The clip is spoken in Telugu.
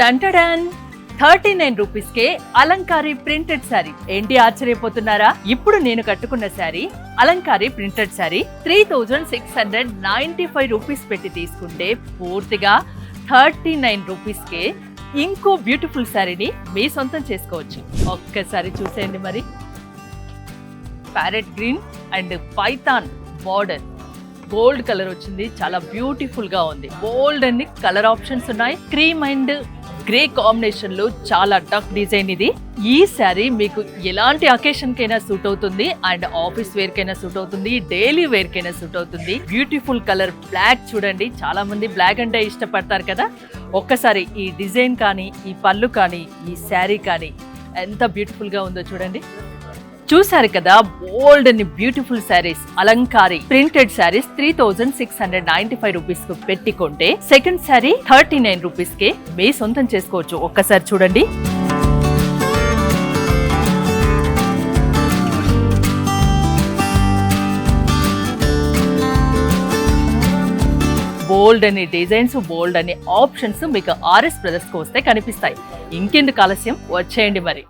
టంటడాన్ థర్టీ నైన్ రూపీస్ కే అలంకారి ప్రింటెడ్ శారీ. ఏంటి ఆశ్చర్యపోతున్నారా? ఇప్పుడు నేను కట్టుకున్న sari Alankari printed sari three thousand six hundred ninety five rupees పెట్టి తీసుకుంటే పూర్తిగా థర్టీ నైన్ రూపీస్ కే ఇంకో బ్యూటిఫుల్ శారీని మీ సొంతం చేసుకోవచ్చు. ఒక్కసారి చూసేయండి మరి. Parrot green and python border. Gold colour వచ్చింది చాలా బ్యూటిఫుల్గా ఉంది. బోల్డ్ అన్ని కలర్ ఆప్షన్స్ ఉన్నాయి. క్రీమ్ అండ్ గ్రే కాంబినేషన్లో చాలా టఫ్ డిజైన్ ఇది. ఈ శారీ మీకు ఎలాంటి అకేషన్ కైనా సూట్ అవుతుంది అండ్ ఆఫీస్ వేర్ కైనా సూట్ అవుతుంది డైలీ వేర్ కైనా సూట్ అవుతుంది. బ్యూటిఫుల్ కలర్ బ్లాక్ చూడండి. చాలా మంది బ్లాక్ అంటే ఇష్టపడతారు కదా. ఒక్కసారి ఈ డిజైన్ కానీ ఈ పళ్ళు కానీ ఈ శారీ కానీ ఎంత బ్యూటిఫుల్గా ఉందో చూడండి. చూసారు కదా బోల్డ్ అని beautiful saris Alankari printed saris three thousand six hundred ninety five రూపీస్కు పెట్టుకుంటే second sari thirty nine rupees కే మీ సొంతం చేసుకోవచ్చు. ఒక్కసారి చూడండి. బోల్డ్ అని డిజైన్స్ బోల్డ్ అని ఆప్షన్స్ మీకు ఆర్ఎస్ ప్రదర్శకు వస్తే కనిపిస్తాయి. ఇంకెందుకు ఆలస్యం? వచ్చేయండి మరి.